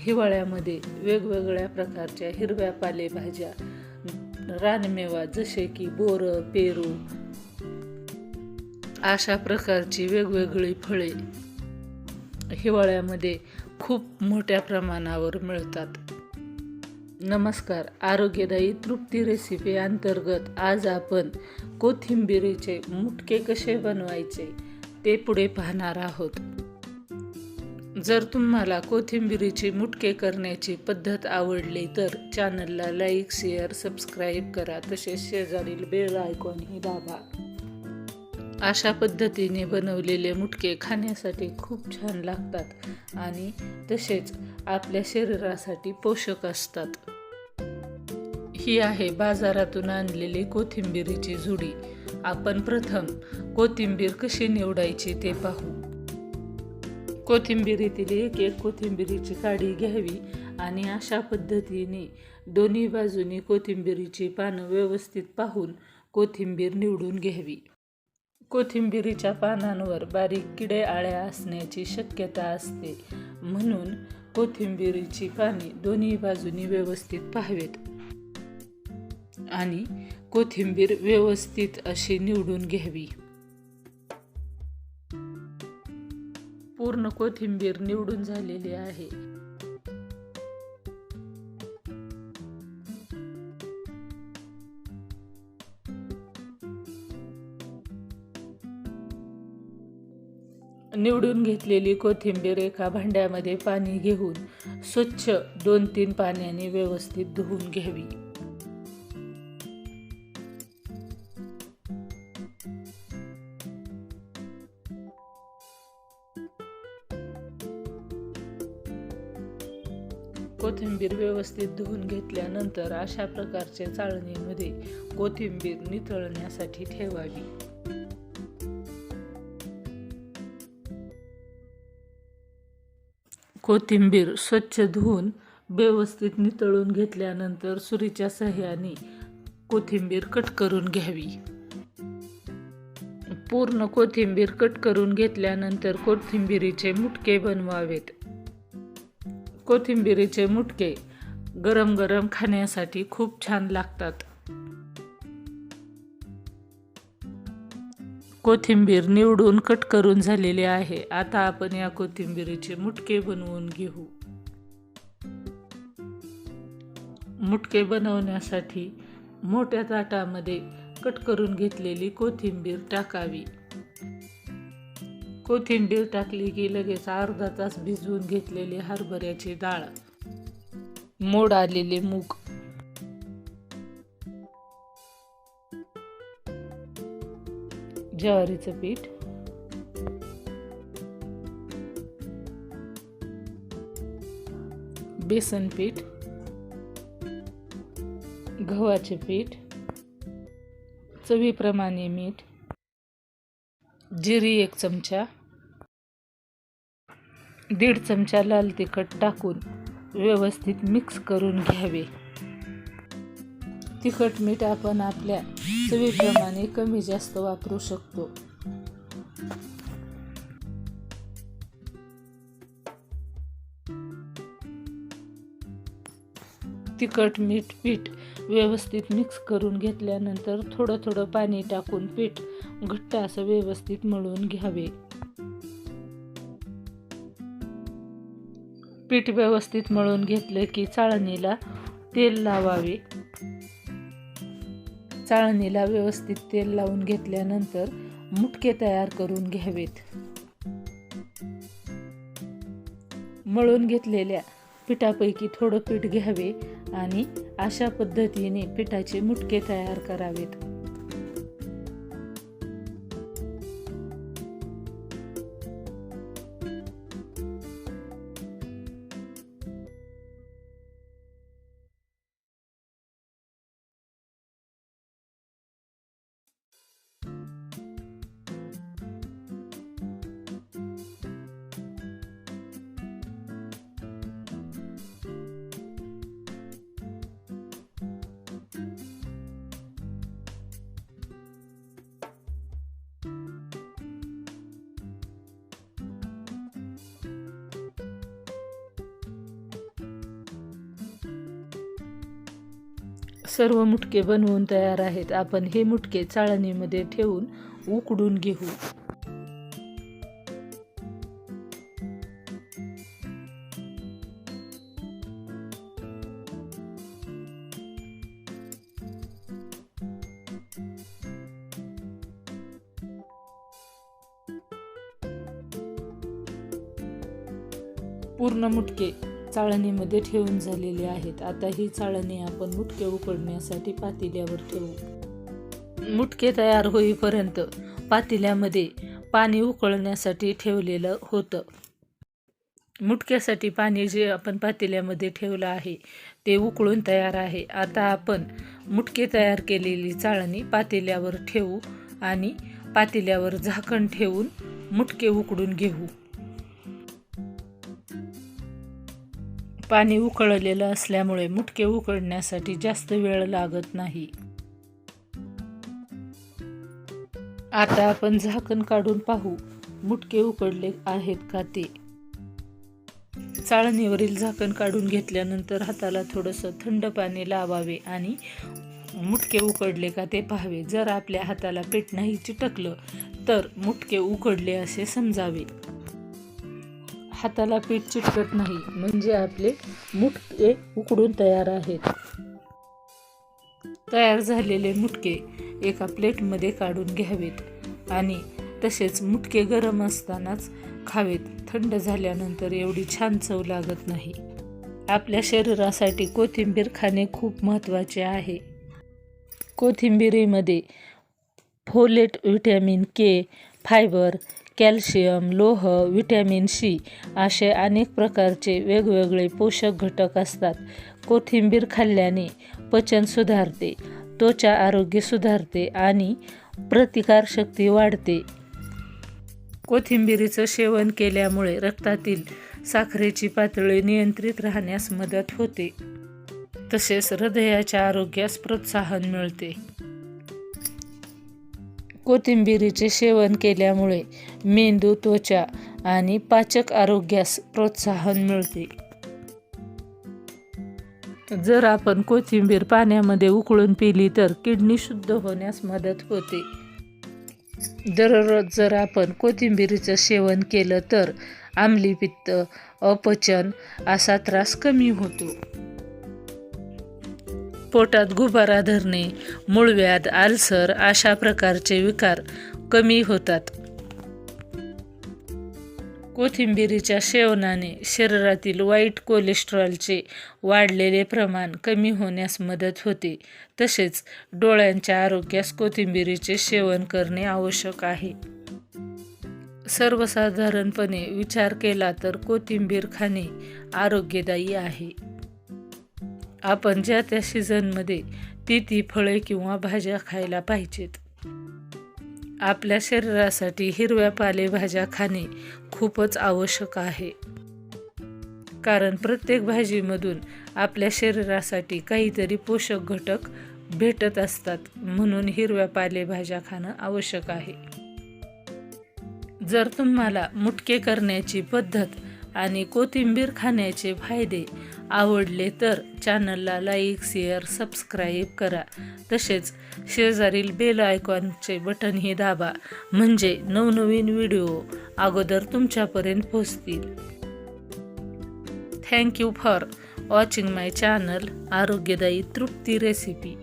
हिवाळ्यामध्ये वेगवेगळ्या प्रकारच्या हिरव्या पालेभाज्या रानमेवा जसे की बोरं पेरू अशा प्रकारची वेगवेगळी फळे हिवाळ्यामध्ये खूप मोठ्या प्रमाणावर मिळतात. नमस्कार आरोग्यदायी तृप्ती रेसिपी अंतर्गत आज आपण कोथिंबिरीचे मुटके कसे बनवायचे ते पुढे पाहणार आहोत. जर तुम्हाला कोथिंबिरीची मुटके करण्याची पद्धत आवडली तर चॅनलला लाईक शेअर सबस्क्राईब करा. तसेच शेजारील बेल आयकॉनही दाबा. अशा पद्धतीने बनवलेले मुटके खाण्यासाठी खूप छान लागतात आणि तसेच आपल्या शरीरासाठी पोषक असतात. ही आहे बाजारातून आणलेली कोथिंबिरीची जुडी. आपण प्रथम कोथिंबीर कशी निवडायची ते पाहू. कोथिंबिरीतील एक एक कोथिंबिरीची काडी घ्यावी आणि अशा पद्धतीने दोन्ही बाजूनी कोथिंबिरीची पानं व्यवस्थित पाहून कोथिंबीर निवडून घ्यावी. कोथिंबिरीच्या पानांवर बारीक किडे आळ्या असण्याची शक्यता असते. म्हणून कोथिंबिरीची पाने दोन्ही बाजूनी व्यवस्थित पाहावेत. आणि कोथिंबीर व्यवस्थित अशी निवडून घ्यावी. पूर्ण कोथिंबीर निवडून झालेली आहे. निवडून घेतलेली कोथिंबीर एका भांड्यामध्ये पाणी घेऊन स्वच्छ दोन तीन पाण्याने व्यवस्थित धुवून घ्यावी. कोथिंबीर व्यवस्थित धुवून घेतल्यानंतर अशा प्रकारच्या चाळणीमध्ये कोथिंबीर नितळण्यासाठी ठेवावी. कोथिंबीर स्वच्छ धुवून व्यवस्थित नितळून घेतल्यानंतर सुरीच्या सहाय्याने कोथिंबीर कट करून घ्यावी. पूर्ण कोथिंबीर कट करून घेतल्यानंतर कोथिंबीरीचे मुटके बनवावेत. कोथिंबिरीचे मुटके गरम गरम खाण्यासाठी खूप छान लागतात. कोथिंबीर निवडून कट करून झालेले आहे. आता आपण या कोथिंबीरीचे मुटके बनवून घेऊ. मुटके बनवण्यासाठी मोठ्या ताटामध्ये कट करून घेतलेली कोथिंबीर टाकावी. कोथिंबीर टाकली की लगेच अर्धा तास भिजवून घेतलेली हरभऱ्याची डाळ. मोड आलेले मूग. ज्वारीचं पीठ. बेसन पीठ. गव्हाचे पीठ. चवीप्रमाणे मीठ. जिरी एक चमचा. दीड चमचा लाल तिखट टाकून व्यवस्थित मिक्स करून घ्यावे. तिखट मीठ आपण आपल्या चवीप्रमाणे कमी जास्त वापरू शकतो. तिखट मीठ पीठ व्यवस्थित मिक्स करून घेतल्यानंतर थोडं थोडं पाणी टाकून पीठ घट्ट असं व्यवस्थित मळून घ्यावे. पीठ व्यवस्थित मळून घेतलं की चाळणीला तेल लावावे. चाळणीला व्यवस्थित तेल लावून घेतल्यानंतर मुटके तयार करून घ्यावेत. मळून घेतलेल्या पिठापैकी थोडं पीठ घ्यावे आणि अशा पद्धतीने पिठाचे मुटके तयार करावेत. सर्व मुटके बनवून तयार आहेत. आपण हे मुटके चाळणीमध्ये ठेवून उकडून घेऊ. पूर्ण मुटके चाळणीमध्ये ठेवून झालेले आहेत. आता ही चाळणी आपण मुटके उकडण्यासाठी पातेल्यावर ठेवू. मुटके तयार होईपर्यंत पातेल्यामध्ये पाणी उकळण्यासाठी ठेवलेलं होतं. मुटक्यासाठी पाणी जे आपण पातेल्यामध्ये ठेवलं आहे ते उकळून तयार आहे. आता आपण मुटके तयार केलेली चाळणी पातेल्यावर ठेवू आणि पातेल्यावर झाकण ठेवून मुटके उकडून घेऊ. पाणी उकळलेलं असल्यामुळे मुटके उकळण्यासाठी जास्त वेळ लागत नाही. आता आपण झाकण काढून पाहू मुटके उकडले आहेत का ते? चाळणीवरील झाकण काढून घेतल्यानंतर हाताला थोडंसं थंड पाणी लावावे आणि मुटके उकडले का ते पाहावे. जर आपल्या हाताला पीठ नाही चिटकलं तर मुटके उकडले असे समजावे. हाताला पीठ चिटकत नाही. म्हणजे आपले मुटके उकडून तयार आहेत. तयार झालेले मुटके एका प्लेटमध्ये काढून घ्यावेत आणि तसेच मुटके गरम असतानाच खावेत. थंड झाल्यानंतर एवढी छान चव लागत नाही. आपल्या शरीरासाठी कोथिंबीर खाणे खूप महत्त्वाचे आहे. कोथिंबिरीमध्ये folate vitamin K fibre calcium लोह व्हिटॅमिन सी असे अनेक प्रकारचे वेगवेगळे पोषक घटक असतात. कोथिंबीर खाल्ल्याने पचन सुधारते त्वचा आरोग्य सुधारते आणि प्रतिकारशक्ती वाढते. कोथिंबीरीचं सेवन केल्यामुळे रक्तातील साखरेची पातळी नियंत्रित राहण्यास मदत होते. तसेच हृदयाच्या आरोग्यास प्रोत्साहन मिळते. कोथिंबिरीचे सेवन केल्यामुळे मेंदू त्वचा आणि पाचक आरोग्यास प्रोत्साहन मिळते. जर आपण कोथिंबीर पाण्यामध्ये उकळून पिली तर किडनी शुद्ध होण्यास मदत होते. दररोज जर आपण कोथिंबिरीचं सेवन केलं तर आम्लीपित्त अपचन असा त्रास कमी होतो. पोटात गुबारा धरणे मूळव्याध आल्सर अशा प्रकारचे विकार कमी होतात. कोथिंबिरीच्या सेवनाने शरीरातील वाईट कोलेस्ट्रॉलचे वाढलेले प्रमाण कमी होण्यास मदत होते. तसेच डोळ्यांच्या आरोग्यास कोथिंबिरीचे सेवन करणे आवश्यक आहे. सर्वसाधारणपणे विचार केला तर कोथिंबीर खाणे आरोग्यदायी आहे. आपण ज्या त्या सीझनमध्ये ती ती फळे किंवा भाज्या खायला पाहिजेत. आपल्या शरीरासाठी हिरव्या पालेभाज्या खाणे खूपच आवश्यक आहे. कारण प्रत्येक भाजीमधून आपल्या शरीरासाठी काहीतरी पोषक घटक भेटत असतात म्हणून हिरव्या पालेभाज्या खाणं आवश्यक आहे. जर तुम्हाला मुटके करण्याची पद्धत आणि कोथिंबीर खाण्याचे फायदे आवडले तर चॅनलला लाईक शेअर सबस्क्राईब करा. तसेच शेजारील बेल आयकॉनचे बटनही दाबा. म्हणजे नवनवीन व्हिडिओ अगोदर तुमच्यापर्यंत पोहोचतील. Thank you for watching my channel आरोग्यदायी तृप्ती रेसिपी